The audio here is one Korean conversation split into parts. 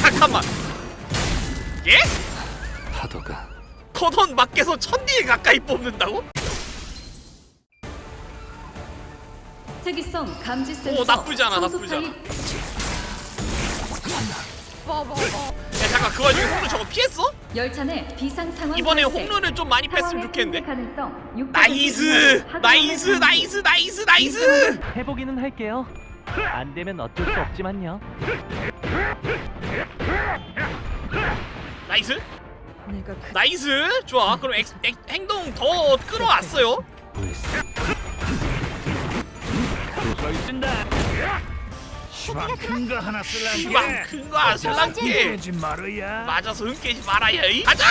잠깐만. 예? 파도가 커던 밖에서 천딜 가까이 뽑는다고? 특이성 감지 센서 오, 나쁘지 않아, 청소 나쁘지 않아. 야 잠깐 그 와중에 홍루 저거 피했어? 열차 내 비상 상황 이번에 발생. 홍루를 좀 많이 뺐으면 좋겠는데. 생길 가능성 6% 나이스! 나이스! 중. 나이스! 나이스! 나이스! 해보기는 할게요. 안 되면 어쩔 수 없지만요. 나이스! 내가 그 나이스! 좋아 그럼 엑, 엑, 행동 더 끌어왔어요 시방 큰거 하나 시방 큰거 아슬랑께 깨지 말어야 맞아서 흥 깨지 말아야 이 가자!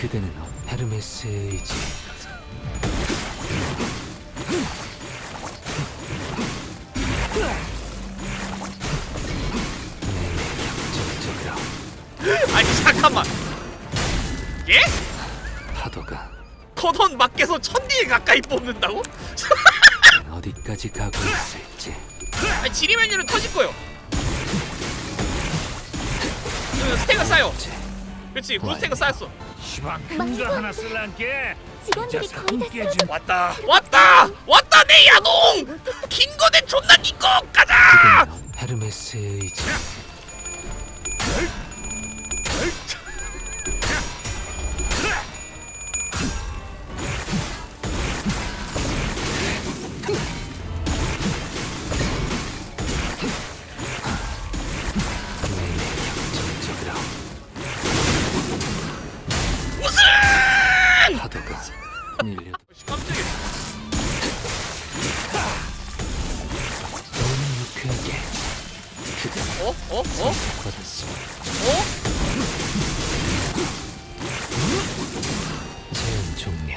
그대는 헤르메스의 의지 잠깐만. 예? 파도가 커던 밖에서 천딜 가까이 뽑는다고? 어디까지 가고 있을지. 아니 지리 메뉴는 터질 거요. 그 스택은 쌓여 그렇지 굿스택은 쌓였어. 시방 큰거 하나 쓸란게 직원들이 거의 다 왔다 왔다 왔다 내 야동! 긴 거대 존나 긴거 가자! 헤르메스의 의 파도가 밀려 깜짝이야 너무 유쾌하게 그대는 어? 어? 어? 받았습니다 어? 제한 종료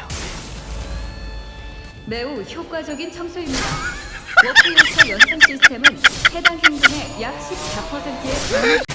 매우 효과적인 청소입니다. 워크 요소 연산 시스템은 해당 행동의 약 14%의